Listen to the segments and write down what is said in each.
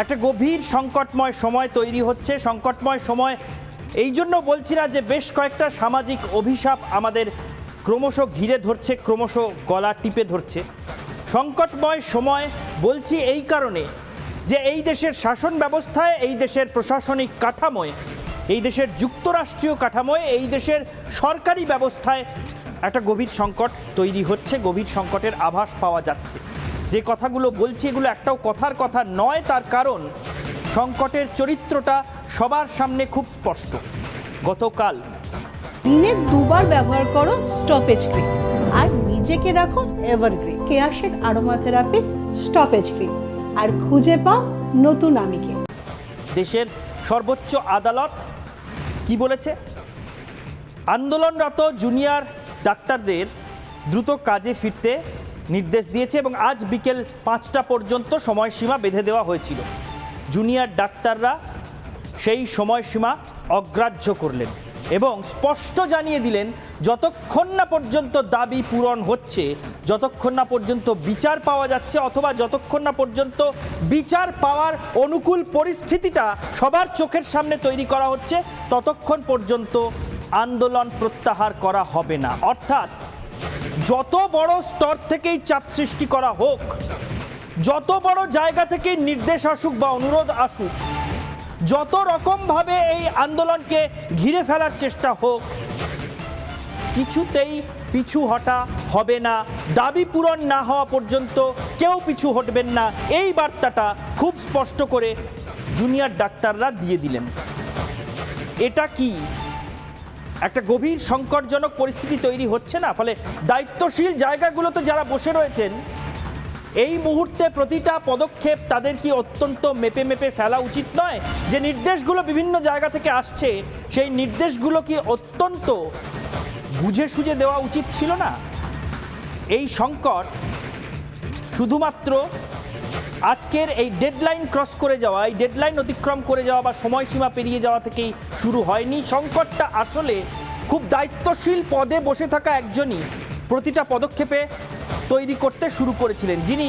একটা গভীর সংকটময় সময় তৈরি হচ্ছে। সংকটময় সময় এই জন্য বলছি না যে বেশ কয়েকটা সামাজিক অভিশাপ আমাদের ক্রমশ ঘিরে ধরছে, ক্রমশ গলা টিপে ধরছে। সংকটময় সময় বলছি এই কারণে যে এই দেশের শাসন ব্যবস্থায়, এই দেশের প্রশাসনিক কাঠামোয়, এই দেশের যুক্তরাষ্ট্রীয় কাঠামোয়, এই দেশের সরকারি ব্যবস্থায় একটা গভীর সংকট তৈরি হচ্ছে, গভীর সংকটের আভাস পাওয়া যাচ্ছে। যে কথাগুলো বলছি এগুলো একটাও কথার কথা নয় তার কারণ সংকটের চরিত্রটা সবার সামনে খুব স্পষ্ট। গতকাল দিনে দুবার ব্যবহার করো স্টপেজ ক্রিম আর নিজেকে রাখো evergreen Keya Seth aromatherapy stop age cream আর খুঁজে পাও নতুন আমিকে। দেশের সর্বোচ্চ আদালত কি বলেছে? আন্দোলনরত জুনিয়র ডাক্তারদের দ্রুত কাজে ফিরতে নির্দেশ দিয়েছে এবং আজ বিকেল পাঁচটা পর্যন্ত সময়সীমা বেঁধে দেওয়া হয়েছিল। জুনিয়র ডাক্তাররা সেই সময়সীমা অগ্রাহ্য করলেন এবং স্পষ্ট জানিয়ে দিলেন, যতক্ষণ না পর্যন্ত দাবি পূরণ হচ্ছে, যতক্ষণ না পর্যন্ত বিচার পাওয়া যাচ্ছে অথবা যতক্ষণ না পর্যন্ত বিচার পাওয়ার অনুকূল পরিস্থিতিটা সবার চোখের সামনে তৈরি করা হচ্ছে, ততক্ষণ পর্যন্ত আন্দোলন প্রত্যাহার করা হবে না। অর্থাৎ যত বড় স্তর থেকেই চাপ সৃষ্টি করা হোক, যত বড় জায়গা থেকেই নির্দেশ আসুক বা অনুরোধ আসুক, যত রকমভাবে এই আন্দোলনকে ঘিরে ফেলার চেষ্টা হোক, কিছুতেই পিছু হটা হবে না, দাবি পূরণ না হওয়া পর্যন্ত কেউ পিছু হটবেন না। এই বার্তাটা খুব স্পষ্ট করে জুনিয়র ডাক্তাররা দিয়ে দিলেন। এটা কি? একটা গভীর সংকটজনক পরিস্থিতি তৈরি হচ্ছে না, ফলে দায়িত্বশীল জায়গাগুলোতে যারা বসে রয়েছেন, এই মুহূর্তে প্রতিটা পদক্ষেপ তাদের কি অত্যন্ত মেপে মেপে ফেলা উচিত নয়? যে নির্দেশগুলো বিভিন্ন জায়গা থেকে আসছে, সেই নির্দেশগুলো কি অত্যন্ত বুঝে সুঝে দেওয়া উচিত ছিল না? এই সংকট শুধুমাত্র আজকের এই ডেডলাইন ক্রস করে যাওয়া, এই ডেডলাইন অতিক্রম করে যাওয়া বা সময়সীমা পেরিয়ে যাওয়া থেকেই শুরু হয়নি। সংকটটা আসলে খুব দায়িত্বশীল পদে বসে থাকা একজনই প্রতিটা পদক্ষেপে তৈরি করতে শুরু করেছিলেন। যিনি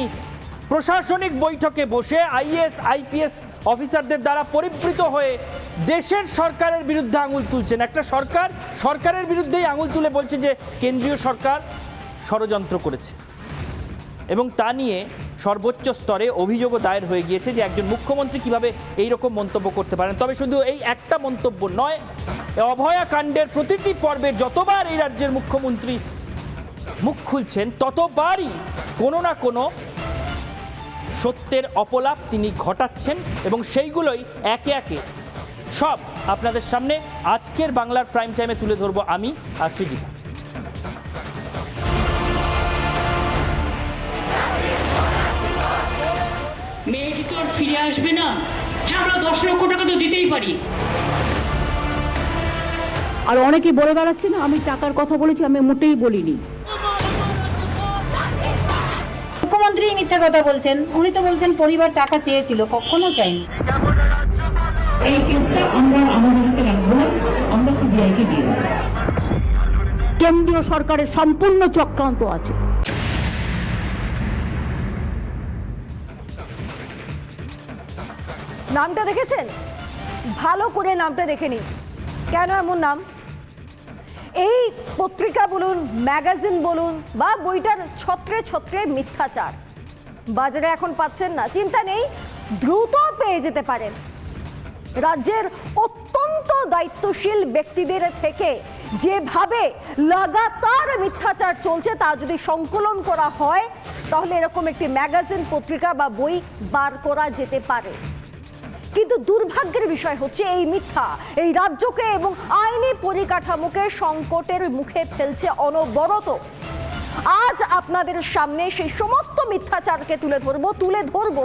প্রশাসনিক বৈঠকে বসে আইএস, আইপিএস অফিসারদের দ্বারা পরিবৃত হয়ে দেশের সরকারের বিরুদ্ধে আঙুল তুলছেন। একটা সরকার সরকারের বিরুদ্ধেই আঙুল তুলে বলছে যে, কেন্দ্রীয় সরকার ষড়যন্ত্র করেছে। এবং তা নিয়ে সর্বোচ্চ স্তরে অভিযোগও দায়ের হয়ে গিয়েছে যে একজন মুখ্যমন্ত্রী কীভাবে এই রকম মন্তব্য করতে পারেন। তবে শুধু এই একটা মন্তব্য নয় এই অভয়া কাণ্ডের প্রতিটি পর্বে যতবার এই রাজ্যের মুখ্যমন্ত্রী মুখ খুলছেন, ততবারই কোনো না কোনো সত্যের অপলাপ তিনি ঘটাচ্ছেন এবং সেইগুলোই একে একে সব আপনাদের সামনে আজকের বাংলার প্রাইম টাইমে তুলে ধরবো আমি আর সৃজিতা। মেয়েটি তো আর ফিরে আসবে না। হ্যাঁ আমরা দশ লক্ষ টাকা তো দিতেই পারি। আর অনেকে বলে বেড়াচ্ছে না আমি টাকার কথা বলেছি আমি মোটেই বলিনি। মুখ্যমন্ত্রী মিথ্যা কথা বলছেন। উনি তো বলছেন পরিবার টাকা চেয়েছিল কখনো চাইনি। এই কেসটা আমরা আমাদের হাতে রাখব আমরা সিবিআইকে দিয়ে দেবো। কেন্দ্রীয় সরকারের সম্পূর্ণ চক্রান্ত আছে। নামটা দেখেছেন? ভালো করে নামটা দেখে নিন। কেন এমন নাম? এই পত্রিকা বলুন, ম্যাগাজিন বলুন বা বইটার ছত্রে ছত্রে মিথ্যাচার। বাজারে এখন পাচ্ছেন না। চিন্তা নেই, দ্রুত পেয়ে যেতে পারেন। রাজ্যের অত্যন্ত দায়িত্বশীল ব্যক্তিদের থেকে যেভাবে লাগাতার মিথ্যাচার চলছে তা যদি সংকলন করা হয়, তাহলে এরকম একটি ম্যাগাজিন পত্রিকা বা বই বার করা যেতে পারে। কিন্তু দুর্ভাগ্যের বিষয় হচ্ছে এই মিথ্যা। এই রাজ্যকে এবং আইনি পরিকাঠামোকে সংকটের মুখে ফেলছে অনবরত। আজ আপনাদের সামনে সেই সমস্ত মিথ্যাচারকে তুলে ধরবো তুলে ধরবো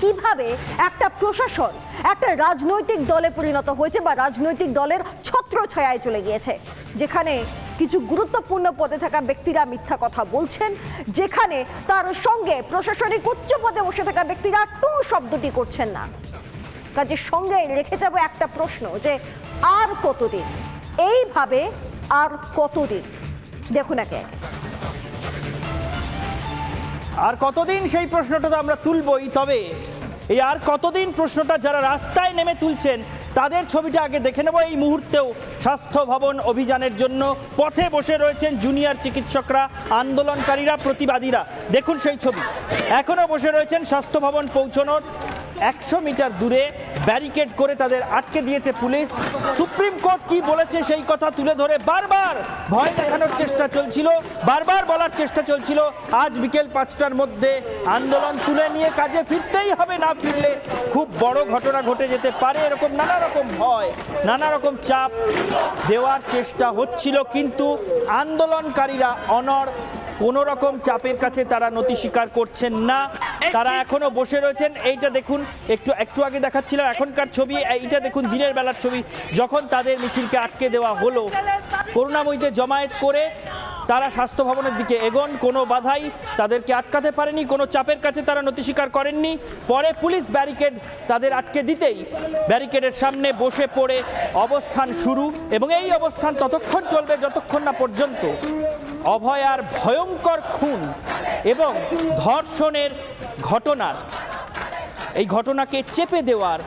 কীভাবে একটা প্রশাসন, একটা রাজনৈতিক দলে পরিণত হয়েছে বা রাজনৈতিক দলের ছত্রছায়ায় চলে গিয়েছে। যেখানে কিছু গুরুত্বপূর্ণ পদে থাকা ব্যক্তিরা মিথ্যা কথা বলছেন, যেখানে তার সঙ্গে প্রশাসনিক উচ্চ পদে বসে থাকা ব্যক্তিরা টু শব্দটি করছেন না। কাজের সঙ্গে রেখে যাব একটা প্রশ্ন যে আর কতদিন? এইভাবে আর কতদিন? দেখুন একে। আর কতদিন সেই প্রশ্নটা তো আমরা তুলবই, তবে এই আর কতদিন প্রশ্নটা যারা রাস্তায় নেমে তুলছেন, তাদের ছবিটা আগে দেখে নেব। এই মুহূর্তেও স্বাস্থ্য ভবন অভিযানের জন্য পথে বসে রয়েছেন জুনিয়র চিকিৎসকরা, আন্দোলনকারীরা, প্রতিবাদীরা। দেখুন সেই ছবি। এখনও বসে রয়েছেন স্বাস্থ্য ভবন পৌঁছানোর একশো মিটার দূরে ব্যারিকেড করে তাদের আটকে দিয়েছে পুলিশ। সুপ্রিম কোর্ট কি বলেছে সেই কথা তুলে ধরে বারবার। ভয় দেখানোর চেষ্টা চলছিল, বারবার বলার চেষ্টা চলছিল। আজ বিকেল পাঁচটার মধ্যে আন্দোলন তুলে নিয়ে কাজে ফিরতেই হবে না ফিরলে। খুব বড় ঘটনা ঘটে যেতে পারে এরকম নানা রকম ভয়, নানা রকম চাপ দেওয়ার চেষ্টা হচ্ছিল, কিন্তু আন্দোলনকারীরা অনর কোনো রকম চাপের কাছে তারা নতি স্বীকার করছেন না। তারা এখনও বসে রয়েছেন। এইটা দেখুন একটু একটু আগে দেখাচ্ছিলাম এখনকার ছবি। এইটা দেখুন দিনের বেলার ছবি যখন তাদের মিছিলকে আটকে দেওয়া হলো। করুণাময়ীতে জমায়েত করে তারা স্বাস্থ্য ভবনের দিকে এগোন। কোনো বাধাই তাদেরকে আটকাতে পারেনি কোনো চাপের কাছে তারা নতি স্বীকার করেননি। পরে পুলিশ ব্যারিকেড তাদের আটকে দিতেই ব্যারিকেডের সামনে বসে পড়ে অবস্থান শুরু। এবং এই অবস্থান ততক্ষণ চলবে যতক্ষণ না পর্যন্ত অভয়ার ভয়ঙ্কর খুন এবং ধর্ষণের ঘটনার এই ঘটনাকে চেপে দেওয়ার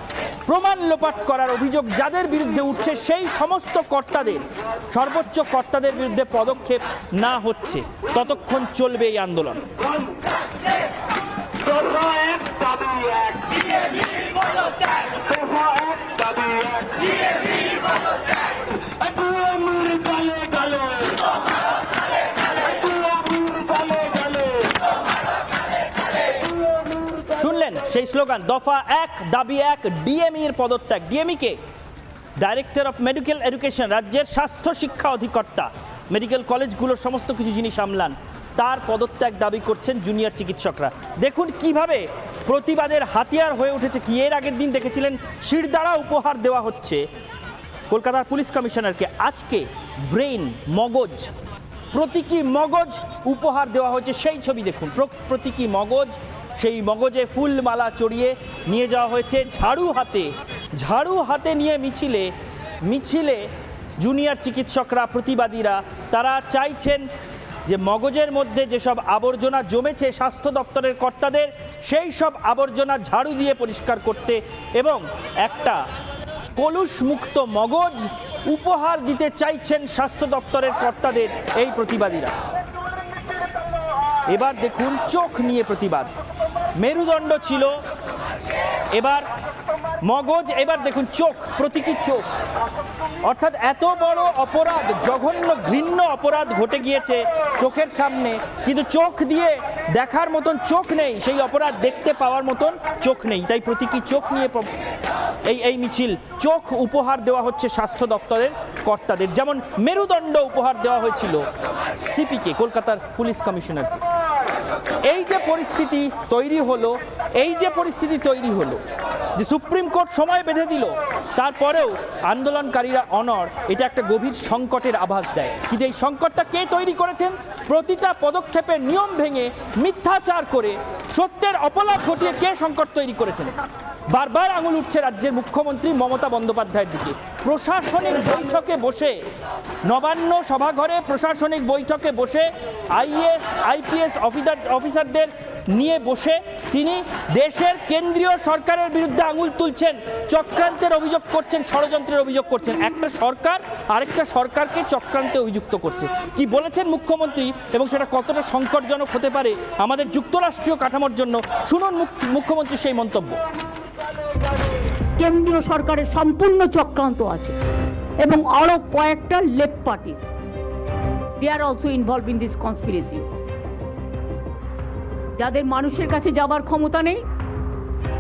প্রমাণ লোপাট করার অভিযোগ যাদের বিরুদ্ধে উঠছে সেই সমস্ত কর্তাদের সর্বোচ্চ কর্তাদের বিরুদ্ধে পদক্ষেপ না হচ্ছে ততক্ষণ চলবে এই আন্দোলন দাবি এক দফা এক দাবি এক একটু আমির গালে গালে একটু আমির গালে গালে শুনলেন সেই স্লোগান, দফা এক, দাবি এক ডিএমই এর পদত্যাগ। ডিএমই কে? ডাইরেক্টর অফ মেডিকেল এডুকেশন রাজ্যের স্বাস্থ্য শিক্ষা অধিকর্তা। মেডিকেল কলেজগুলোর সমস্ত কিছু যিনি সামলান, তার পদত্যাগ দাবি করছেন জুনিয়র চিকিৎসকরা। দেখুন কীভাবে প্রতিবাদের হাতিয়ার হয়ে উঠেছে কি, এর আগের দিন দেখেছিলেন, শিরদাঁড়া উপহার দেওয়া হচ্ছে কলকাতার পুলিশ কমিশনারকে। আজকে ব্রেইন, মগজ, প্রতীকী মগজ উপহার দেওয়া হয়েছে, সেই ছবি দেখুন। প্র- প্রতীকী মগজ সেই মগজে ফুল মালা চড়িয়ে নিয়ে যাওয়া হয়েছে ঝাড়ু হাতে। ঝাড়ু হাতে নিয়ে মিছিলে মিছিলে জুনিয়র চিকিৎসকরা, প্রতিবাদীরা, তারা চাইছেন যে মগজের মধ্যে যেসব আবর্জনা জমেছে স্বাস্থ্য দপ্তরের কর্তাদের, সেই সব আবর্জনা ঝাড়ু দিয়ে পরিষ্কার করতে এবং একটা কলুষ মুক্ত মগজ উপহার দিতে চাইছেন স্বাস্থ্য দপ্তরের কর্তাদের, এই প্রতিবাদীরা। এবার দেখুন চোখ নিয়ে প্রতিবাদ। মেরুদণ্ড ছিল। এবার মগজ, এবার দেখুন চোখ প্রতীকী চোখ। অর্থাৎ এত বড় অপরাধ, জঘন্য, ঘৃণ্য অপরাধ ঘটে গিয়েছে চোখের সামনে। কিন্তু চোখ দিয়ে দেখার মতন চোখ নেই, সেই অপরাধ দেখতে পাওয়ার মতন চোখ নেই। তাই প্রতীকী চোখ নিয়ে এই এই মিছিল। চোখ উপহার দেওয়া হচ্ছে স্বাস্থ্য দপ্তরের কর্তাদের। যেমন মেরুদণ্ড উপহার দেওয়া হয়েছিল সিপিকে, কলকাতার পুলিশ কমিশনারকে। এই যে পরিস্থিতি তৈরি হলো, এই যে পরিস্থিতি তৈরি হলো, যে সুপ্রিম কোর্ট সময় বেঁধে দিল, তারপরেও আন্দোলনকারীরা অনর এটা একটা গভীর সংকটের আভাস দেয়। কিন্তু এই সংকটটা কে তৈরি করেছেন? প্রতিটা পদক্ষেপের নিয়ম ভেঙে মিথ্যাচার করে সত্যের অপলাপ ঘটিয়ে কে সংকট তৈরি করেছেন? বারবার আঙুল উঠছে রাজ্যের মুখ্যমন্ত্রী মমতা বন্দ্যোপাধ্যায়ের দিকে। প্রশাসনিক বৈঠকে বসে, নবান্ন সভাঘরে প্রশাসনিক বৈঠকে বসে, আইএস, আইপিএস অফিসার, অফিসারদের নিয়ে বসে তিনি দেশের কেন্দ্রীয় সরকারের বিরুদ্ধে আঙুল তুলছেন, চক্রান্তের অভিযোগ করছেন, ষড়যন্ত্রের অভিযোগ করছেন। একটা সরকার আরেকটা সরকারকে চক্রান্তে অভিযুক্ত করছে। কি বলেছেন মুখ্যমন্ত্রী এবং সেটা কতটা সংকটজনক হতে পারে আমাদের যুক্তরাষ্ট্রীয় কাঠামোর জন্য? শুনুন মুখ- মুখ্যমন্ত্রীর সেই মন্তব্য। কেন্দ্রীয় সরকারের সম্পূর্ণ চক্রান্ত আছে এবং আরও কয়েকটা left parties. They are also involve in this conspiracy যাদের মানুষের কাছে যাবার ক্ষমতা নেই,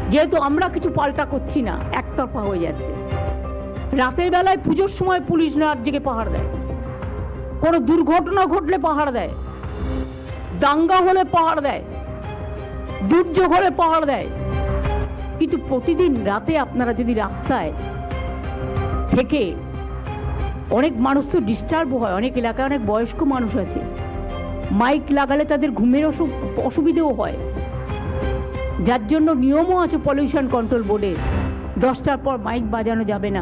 যেহেতু আমরা কিছু পাল্টা করছি না, একতরফা হয়ে যাচ্ছে। রাতের বেলায় পুজোর সময় পুলিশ রাজ্যকে পাহাড় দেয়। কোনো দুর্ঘটনা ঘটলে পাহাড় দেয়। দাঙ্গা হলে পাহাড় দেয়। দুর্যোগ হলে পাহাড় দেয়। কিন্তু প্রতিদিন রাতে আপনারা যদি রাস্তায় থেকে অনেক মানুষ তো ডিস্টার্ব হয়, অনেক এলাকায় অনেক বয়স্ক মানুষ আছে মাইক লাগালে তাদের ঘুমের অসু- অসুবিধেও হয়। যার জন্য নিয়মও আছে পলিউশন কন্ট্রোল বোর্ডে দশটার পর মাইক বাজানো যাবে না,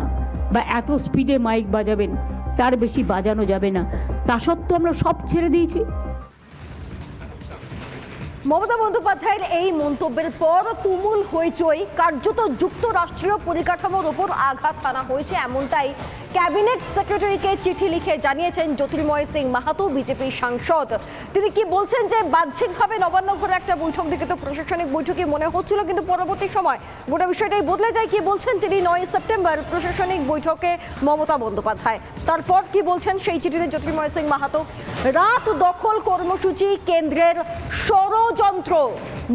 বা এত স্পিডে মাইক বাজাবেন, তার বেশি বাজানো যাবে না। তা সত্ত্বেও আমরা সব ছেড়ে দিয়েছি। মমতা বন্দ্যোপাধ্যায়ের এই মন্তব্যের পর তুমুল হইচই, কার্যত যুক্তরাষ্ট্রীয় পরিকাঠামোর ওপর আঘাত হানা হয়েছে এমনটাই ক্যাবিনেট সেক্রেটারিকে চিঠি লিখে জানিয়েছেন জ্যোতির্ময় সিং মাহাতো, বিজেপি সাংসদ। তিনি কি বলছেন যে বাহ্যিকভাবে নবান্ন ঘরে একটা বৈঠক দিকে তো প্রশাসনিক বৈঠকই মনে হচ্ছিল, কিন্তু পরবর্তী সময় গোটা বিষয়টাই বদলে যায়, কি বলছেন তিনি নয় সেপ্টেম্বর প্রশাসনিক বৈঠকে মমতা বন্দ্যোপাধ্যায়। তারপর কি বলছেন সেই চিঠিতে জ্যোতির্ময় সিং মাহাতো? রাত দখল কর্মসূচি কেন্দ্রের ষড়যন্ত্র।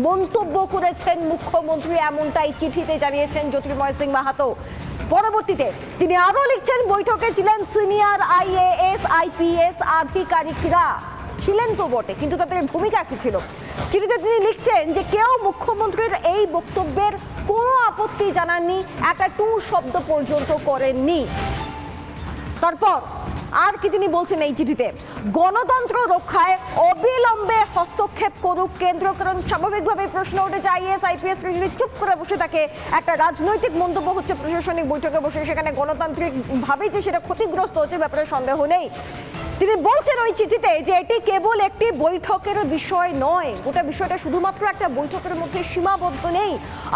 মন্তব্য করেছেন মুখ্যমন্ত্রী, এমনটাই চিঠিতে জানিয়েছেন জ্যোতির্ময় সিং মাহাতো। পরবর্তীতে তিনি আরও লিখছেন, বৈঠকে ছিলেন সিনিয়র আইএএস, আইপিএস আধিকারিকরা। ছিলেন তো বটে, কিন্তু তাদের ভূমিকা কি ছিল? চিঠিতে তিনি লিখছেন যে কেউ মুখ্যমন্ত্রীর এই বক্তব্যের কোনো আপত্তি জানাননি, একটা টু শব্দ পর্যন্ত করেননি। তারপর আর কি তিনি বলছেন এই চিঠিতে? গণতন্ত্র রক্ষায় অবিলম্বে হস্তক্ষেপ করুক কেন্দ্র, কারণ স্বাভাবিকভাবে প্রশ্ন উঠেছে আইএস, আইপিএস যদি চুপ করে বসে থাকে, একটা রাজনৈতিক মন্তব্য হচ্ছে প্রশাসনিক বৈঠকে বসে, সেখানে গণতান্ত্রিকভাবেই যে সেটা ক্ষতিগ্রস্ত হচ্ছে, ব্যাপারে সন্দেহ নেই। তিনি বলছেন ওই চিঠিতে যে এটি কেবল একটি বৈঠকের বিষয় নয়। গোটা বিষয়টা শুধুমাত্র একটা বৈঠকের মধ্যে সীমাবদ্ধ নেই।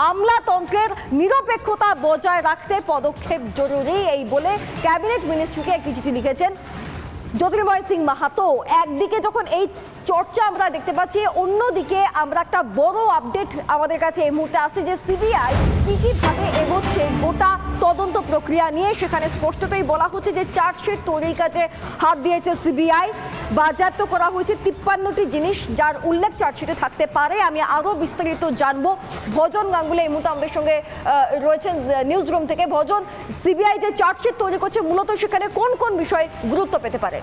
আমলাতন্ত্রের নিরপেক্ষতা বজায় রাখতে পদক্ষেপ জরুরি, এই বলে ক্যাবিনেট মিনিস্ট্রিকে একটি চিঠি লিখেছেন। জ্যোতির্ময় সিং মাহাতো, একদিকে যখন এই চর্চা আমরা দেখতে পাচ্ছি, অন্যদিকে আমরা একটা বড় আপডেট আমাদের কাছে এই মুহূর্তে আসছে যে সিবিআই কি কীভাবে এগোচ্ছে, গোটা তদন্ত প্রক্রিয়া নিয়ে সেখানে স্পষ্টতই বলা হচ্ছে যে চার্জশিট তৈরির কাছে হাত দিয়েছে সিবিআই। বাজেয়াপ্ত করা হয়েছে তিপ্পান্নটি জিনিস, যার উল্লেখ চার্জশিটে থাকতে পারে। আমি আরও বিস্তারিত জানব। ভজন গাঙ্গুলি এই মুহূর্তে আমাদের সঙ্গে রয়েছেন নিউজ রুম থেকে। ভজন, সিবিআই যে চার্জশিট তৈরি করছে, মূলত সেখানে কোন কোন বিষয় গুরুত্ব পেতে পারে?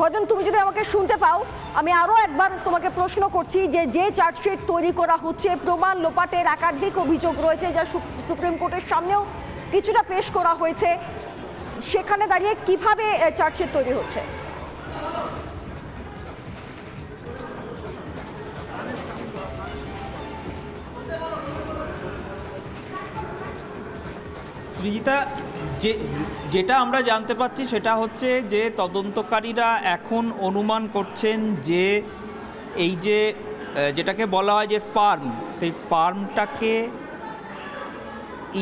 ভজন, তুমি যদি আমাকে শুনতে পাও, আমি আরও একবার তোমাকে প্রশ্ন করছি যে যে চার্জশিট তৈরি করা হচ্ছে, প্রমাণ লোপাটের একাধিক অভিযোগ রয়েছে যা সুপ্রিম কোর্টের সামনেও কিছুটা পেশ করা হয়েছে। সেখানে দাঁড়িয়ে কীভাবে চার্জশিট তৈরি হচ্ছে? সৃজিতা যে, যেটা আমরা জানতে পাচ্ছি সেটা হচ্ছে যে তদন্তকারীরা এখন অনুমান করছেন যে এই যে যেটাকে বলা হয় যে স্পার্ম, সেই স্পার্মটাকে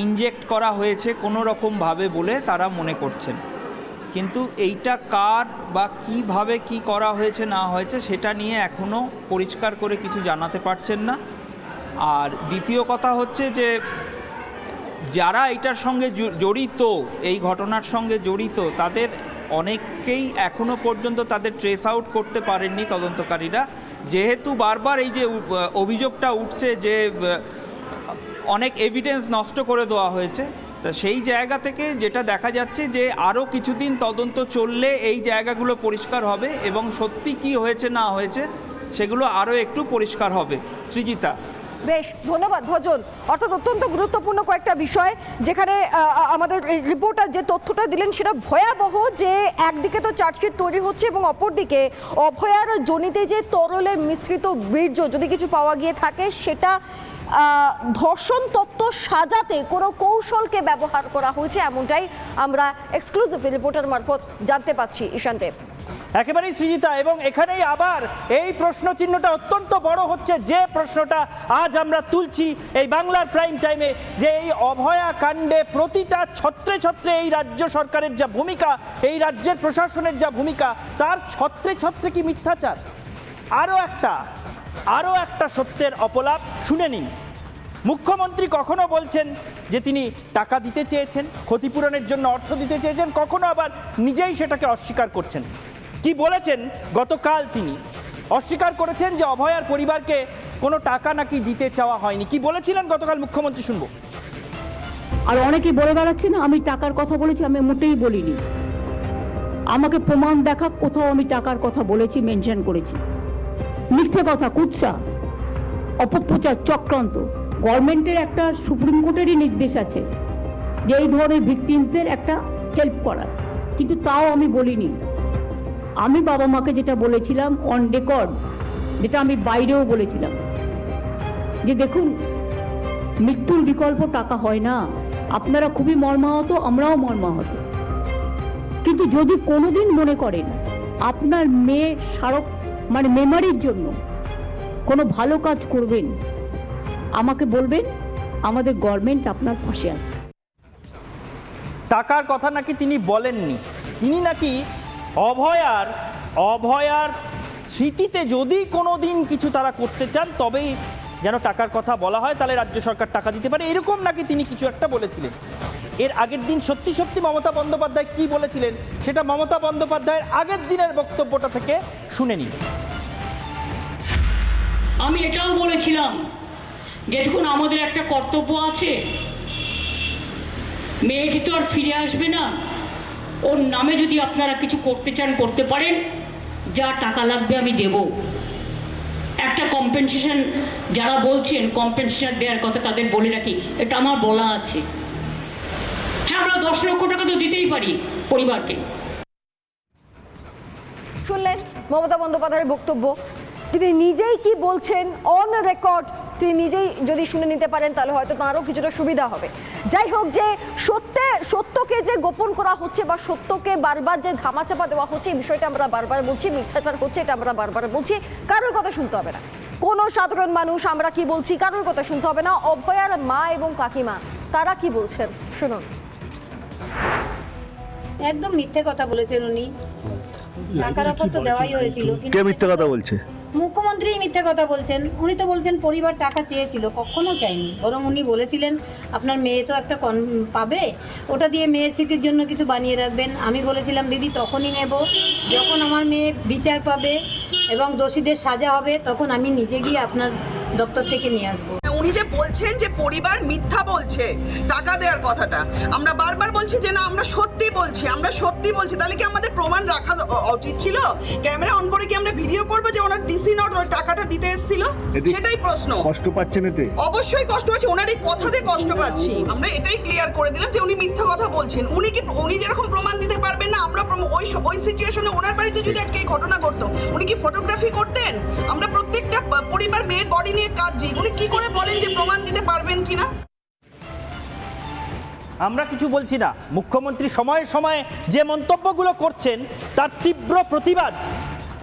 ইনজেক্ট করা হয়েছে কোনো রকমভাবে বলে তারা মনে করছেন। কিন্তু এইটা কার বা কীভাবে কি করা হয়েছে না হয়েছে সেটা নিয়ে এখনও পরিষ্কার করে কিছু জানাতে পারছেন না। আর দ্বিতীয় কথা হচ্ছে যে যারা এটার সঙ্গে জড়িত, এই ঘটনার সঙ্গে জড়িত, তাদের অনেককেই এখনও পর্যন্ত তাদের ট্রেস আউট করতে পারেননি তদন্তকারীরা। যেহেতু বারবার এই যে অভিযোগটা উঠছে যে অনেক এভিডেন্স নষ্ট করে দেওয়া হয়েছে, তা সেই জায়গা থেকে যেটা দেখা যাচ্ছে যে আরও কিছুদিন তদন্ত চললে এই জায়গাগুলো পরিষ্কার হবে এবং সত্যি কি হয়েছে না হয়েছে, সেগুলো আরও একটু পরিষ্কার হবে। সৃজিতা? বেশ, ধন্যবাদ ভজন। অর্থাৎ অত্যন্ত গুরুত্বপূর্ণ কয়েকটা বিষয়, যেখানে আমাদের রিপোর্টার যে তথ্যটা দিলেন সেটা ভয়াবহ যে একদিকে তো চার্জশিট তৈরি হচ্ছে এবং অপরদিকে অভয়ার জনিতে যে তরলে মিশ্রিত বীর্য যদি কিছু পাওয়া গিয়ে থাকে, সেটা ধর্ষণ তত্ত্ব সাজাতে কোনো কৌশলকে ব্যবহার করা হয়েছে এমনটাই আমরা এক্সক্লুসিভ রিপোর্টার মারফত জানতে পাচ্ছি ঈশান দেব। একেবারেই সৃজিতা, এবং এখানেই আবার এই প্রশ্ন চিহ্নটা অত্যন্ত বড় হচ্ছে। যে প্রশ্নটা আজ আমরা তুলছি এই বাংলার প্রাইম টাইমে যে এই অভয়া কাণ্ডে প্রতিটা ছত্রে ছত্রে এই রাজ্য সরকারের যা ভূমিকা, এই রাজ্যের প্রশাসনের যা ভূমিকা, তার ছত্রে ছত্রে কি মিথ্যাচার? আরও একটা আরও একটা সত্যের অপলাপ শুনে নিন। মুখ্যমন্ত্রী কখনো বলছেন যে তিনি টাকা দিতে চেয়েছেন, ক্ষতিপূরণের জন্য অর্থ দিতে চেয়েছেন, কখনো আবার নিজেই সেটাকে অস্বীকার করছেন। কি বলেছেন গতকাল তিনি? অস্বীকার করেছেন যে অভয়ার পরিবারকে কোনো টাকা নাকি দিতে চাওয়া হয়নি। কি বলেছিলেন গতকাল মুখ্যমন্ত্রী শুনব? আর অনেকে বলে বেড়াচ্ছে না আমি টাকার কথা বলেছি, আমি মোটেই বলিনি। আমাকে প্রমাণ দেখা, কোথাও আমি টাকার কথা বলেছি, মেনশন করেছি। মিথ্যে কথা, কুৎসা, অপপ্রচার চক্রান্ত। গভর্নমেন্টের একটা সুপ্রিম কোর্টেরই নির্দেশ আছে যে এই ধরনের ভিকটিমসদের একটা হেল্প করার। কিন্তু তাও আমি বলিনি। আমি বাবা মাকে যেটা বলেছিলাম অন রেকর্ড যেটা আমি বাইরেও বলেছিলাম। যে দেখুন, মৃত্যুর বিকল্প টাকা হয় না। আপনারা খুবই মর্মাহত, আমরাও মর্মাহত। কিন্তু যদি কোনোদিন মনে করেন, আপনার মেয়ে স্মারক মানে মেমারির জন্য কোনো ভালো কাজ করবেন, আমাকে বলবেন, আমাদের গভর্নমেন্ট আপনার পাশে আছে। টাকার কথা নাকি তিনি বলেননি। তিনি নাকি অভয়ার অভয়ার স্মৃতিতে যদি কোনো দিন কিছু তারা করতে চান, তবেই যেন টাকার কথা বলা হয়, তাহলে রাজ্য সরকার টাকা দিতে পারে। এরকম নাকি তিনি কিছু একটা বলেছিলেন। এর আগের দিন সত্যি সত্যি মমতা বন্দ্যোপাধ্যায় কি বলেছিলেন, সেটা মমতা বন্দ্যোপাধ্যায়ের আগের দিনের বক্তব্যটা থেকে শুনে নিন। আমি এটাও বলেছিলাম যে দেখুন, আমাদের একটা কর্তব্য আছে। মেয়েটি তো আর ফিরে আসবে না। ওর নামে যদি আপনারা কিছু করতে চান, করতে পারেন। যা টাকা লাগবে আমি দেব। একটা কম্পেনসেশন যারা বলছেন কম্পেনসেশন দেওয়ার কথা তাদের বলে রাখি, এটা আমার বলা আছে। হ্যাঁ আমরা দশ লক্ষ টাকা তো দিতেই পারি পরিবারকে। শুনলেন মমতা বন্দ্যোপাধ্যায়ের বক্তব্য। তিনি নিজেই কি বলছেন? অন রেকর্ড তিনি নিজেই যদি শুনে নিতে পারেন তাহলে হয়তো তাঁরও কিছুটা সুবিধা হবে। যাই হোক যে সত্যে সত্যকে যে গোপন করা হচ্ছে বা সত্যকে বারবার যে ধামাচাপা দেওয়া হচ্ছে এই বিষয়টা আমরা বারবার বলছি মিথ্যাচার হচ্ছে এটা আমরা বারবার বলছি কারোর কথা শুনতে হবে না। কোনো সাধারণ মানুষ আমরা কি বলছি কারোর কথা শুনতে হবে না। অব্যয়ার মা এবং কাকিমা তারা কি বলছেন? শুনুন। একদম মিথ্যে কথা বলেছেন উনি। টাকার অফার তো দেওয়াই হয়েছিল কে মিথ্যে কথা বলছে? মুখ্যমন্ত্রী মিথ্যে কথা বলছেন। উনি তো বলছেন পরিবার টাকা চেয়েছিল, কখনো চাইনি। বরং উনি বলেছিলেন, আপনার মেয়ে তো একটা কন, পাবে। ওটা দিয়ে মেয়ের স্মৃতির জন্য কিছু বানিয়ে রাখবেন। আমি বলেছিলাম, দিদি, তখনই নেব। যখন আমার মেয়ে বিচার পাবে এবং দোষীদের সাজা হবে, তখন আমি নিজে গিয়ে আপনার দপ্তর থেকে নিয়ে আসব। উনি যে বলছেন যে পরিবার মিথ্যা বলছে টাকা দেওয়ার কথাটা। আমরা বারবার বলছি যে না আমরা সত্যি বলছি আমরা সত্যি বলছি। তাহলে কি আমাদের প্রমাণ রাখা উচিত ছিল? ক্যামেরা অন করে কি আমরা ভিডিও করব যে ওনার ডিসি নোট টাকাটা দিতে এসেছিল? সেটাই প্রশ্ন। কষ্ট পাচ্ছেন এতে? অবশ্যই কষ্ট পাচ্ছি ওনার এই কথাতে কষ্ট পাচ্ছি। আমরা এটাই ক্লিয়ার করে দিলাম যে উনি মিথ্যা কথা বলছেন। উনি কি উনি যেরকম প্রমাণ দিতে পারবেন না আমরা ওই ওই সিচুয়েশনে ওনার বাড়িতে যদি আজকে এই ঘটনা ঘটতো উনি কি ফটোগ্রাফি করতেন? আমরা প্রত্যেকটা পরিবার মেয়ের বডি নিয়ে কাঁদছি। উনি কি করে বলেন যে প্রমাণ দিতে পারবেন কিনা? আমরা কিছু বলছি না। মুখ্যমন্ত্রী সময়ে সময়ে যে মন্তব্যগুলো করছেন, তার তীব্র প্রতিবাদ।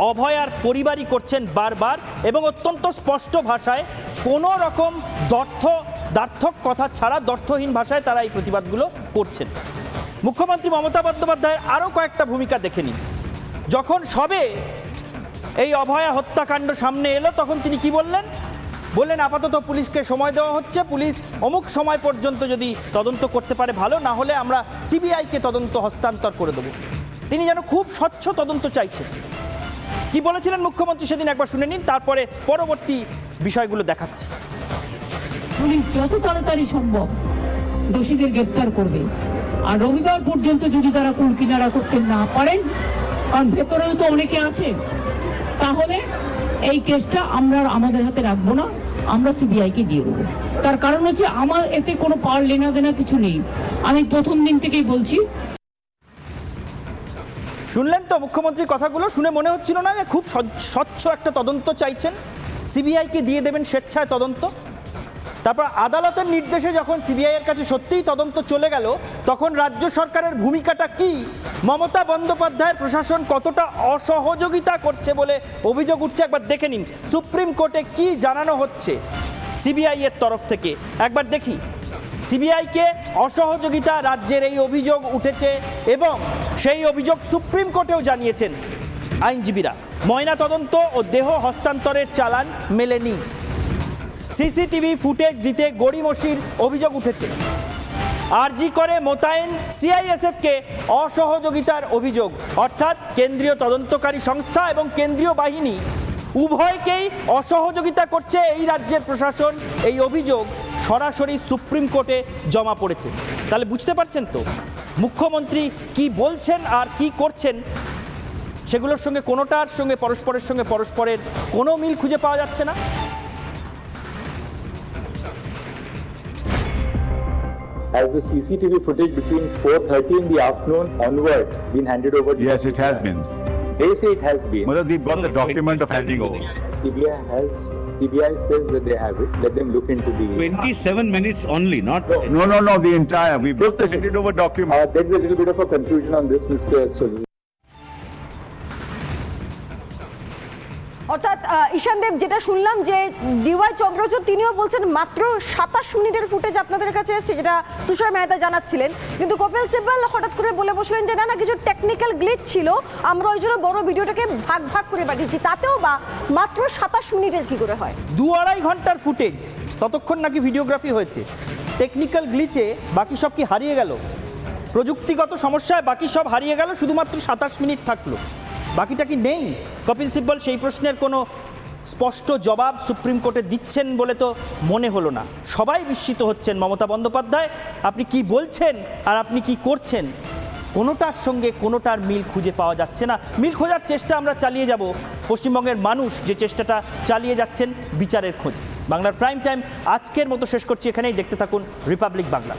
অভয়ার পরিবারই করছেন বারবার এবং অত্যন্ত স্পষ্ট ভাষায় কোনো রকম দর্থ, দার্থক কথা ছাড়া দর্থহীন ভাষায় তারা এই প্রতিবাদগুলো করছেন। মুখ্যমন্ত্রী মমতা বন্দ্যোপাধ্যায়ের আরও কয়েকটা ভূমিকা দেখে নিন। যখন সবে এই অভয়া হত্যাকাণ্ড সামনে এলো, তখন তিনি কি বললেন? বললেন, আপাতত পুলিশকে সময় দেওয়া হচ্ছে। পুলিশ অমুক সময় পর্যন্ত যদি তদন্ত করতে পারে ভালো, না হলে আমরা সিবিআইকে তদন্ত হস্তান্তর করে দেবো। তিনি যেন খুব স্বচ্ছ তদন্ত চাইছেন। কি বলেছিলেন মুখ্যমন্ত্রী সেদিন? একবার শুনে নিন, তারপরে পরবর্তী বিষয়গুলো দেখাচ্ছে। পুলিশ যত তাড়াতাড়ি সম্ভব দোষীদের গ্রেপ্তার করবে। আর রবিবার পর্যন্ত যদি তারা কুল কিনারা করতে না পারেন, কারণ ভেতরেও তো অনেকে আছে, তাহলে এই কেসটা আমরা আমাদের হাতে রাখব না। আমরা সিবিআইকে দিয়ে দেবো। তার কারণ হচ্ছে আমার এতে কোনো পাওয়ার লেনা দেনা কিছু নেই। আমি প্রথম দিন থেকেই বলছি। শুনলেন তো মুখ্যমন্ত্রীর কথাগুলো? শুনে মনে হচ্ছিল না যে খুব স্বচ্ছ- একটা তদন্ত চাইছেন? সিবিআইকে দিয়ে দেবেন স্বেচ্ছায় তদন্ত? তারপর আদালতের নির্দেশে যখন সিবিআই এর কাছে সত্যিই তদন্ত চলে গেল, তখন রাজ্য সরকারের ভূমিকাটা কি? মমতা বন্দ্যোপাধ্যায়ের প্রশাসন কতটা অসহযোগিতা করছে বলে অভিযোগ উঠছে? একবার দেখে নিন, সুপ্রিম কোর্টে কি জানানো হচ্ছে সিবিআই এর তরফ থেকে? একবার দেখি। সিবিআইকে অসহযোগিতা রাজ্যের এই অভিযোগ উঠেছে এবং সেই অভিযোগ সুপ্রিম কোর্টেও জানিয়েছেন আইনজীবীরা। ময়না তদন্ত ও দেহ হস্তান্তরের চালান মেলেনি। সিসিটিভি ফুটেজ দিতে গড়িমসির অভিযোগ উঠেছে। আরজি করে মোতায়েন সিআইএসএফকে অসহযোগিতার অভিযোগ। অর্থাৎ কেন্দ্রীয় তদন্তকারী সংস্থা এবং কেন্দ্রীয় বাহিনী উভয়কেই অসহযোগিতা করছে এই রাজ্যের প্রশাসন। এই অভিযোগ সরাসরি সুপ্রিম কোর্টে জমা পড়েছে। তাহলে বুঝতে পারছেন তো? মুখ্যমন্ত্রী কি বলছেন আর কি করছেন? সেগুলোর সঙ্গে কোনোটার সঙ্গে পরস্পরের সঙ্গে পরস্পরের কোনো মিল খুঁজে পাওয়া যাচ্ছে না? Has the CCTV footage between 4:30 in the afternoon onwards been handed over? to Yes, it has been. They say it has been. Well, we've got the document of handing over. CBI has, CBI says that they have it. Let them look into the. 27 minutes only, not. No, no, no, the entire, we've just handed over document. Uh, there is a little bit of a confusion on this, Mr. Solicitor. ঈশান দেব, যেটা শুনলাম যে dy Chandrachur, তিনিও বলছেন মাত্র সাতাশ মিনিটের footage আপনাদের কাছে এসেছে, যেটা তুষার মেহতা জানাচ্ছিলেন। কিন্তু কপিল সিব্বাল হঠাৎ করে বলে বসলেন যে, না না, কিছু টেকনিক্যাল গ্লিচ ছিল, আমরা ওই জন্য বড় ভিডিওটাকে ভাগ ভাগ করে পাঠিয়েছি। তাতেও বা মাত্র সাতাশ মিনিটের কি করে হয়? দু আড়াই ঘণ্টার ফুটেজ, ততক্ষণ নাকি ভিডিওগ্রাফি হয়েছে। টেকনিক্যাল গ্লিচে বাকি সব কি হারিয়ে গেল? প্রযুক্তিগত সমস্যায় বাকি সব হারিয়ে গেল, শুধুমাত্র সাতাশ মিনিট থাকল। বাকিটা কি নেই? কপিল সিব্বল, সেই প্রশ্নের কোনো স্পষ্ট জবাব সুপ্রিম কোর্টে দিচ্ছেন বলে তো মনে হলো না। সবাই বিস্মিত হচ্ছেন মমতা বন্দ্যোপাধ্যায়। আপনি কি বলছেন আর আপনি কি করছেন? কোনোটার সঙ্গে কোনোটার মিল খুঁজে পাওয়া যাচ্ছে না। মিল খোঁজার চেষ্টা আমরা চালিয়ে যাব। পশ্চিমবঙ্গের মানুষ যে চেষ্টাটা চালিয়ে যাচ্ছেন বিচারের খোঁজ। বাংলার প্রাইম টাইম আজকের মতো শেষ করছি এখানেই। দেখতে থাকুন রিপাবলিক বাংলা।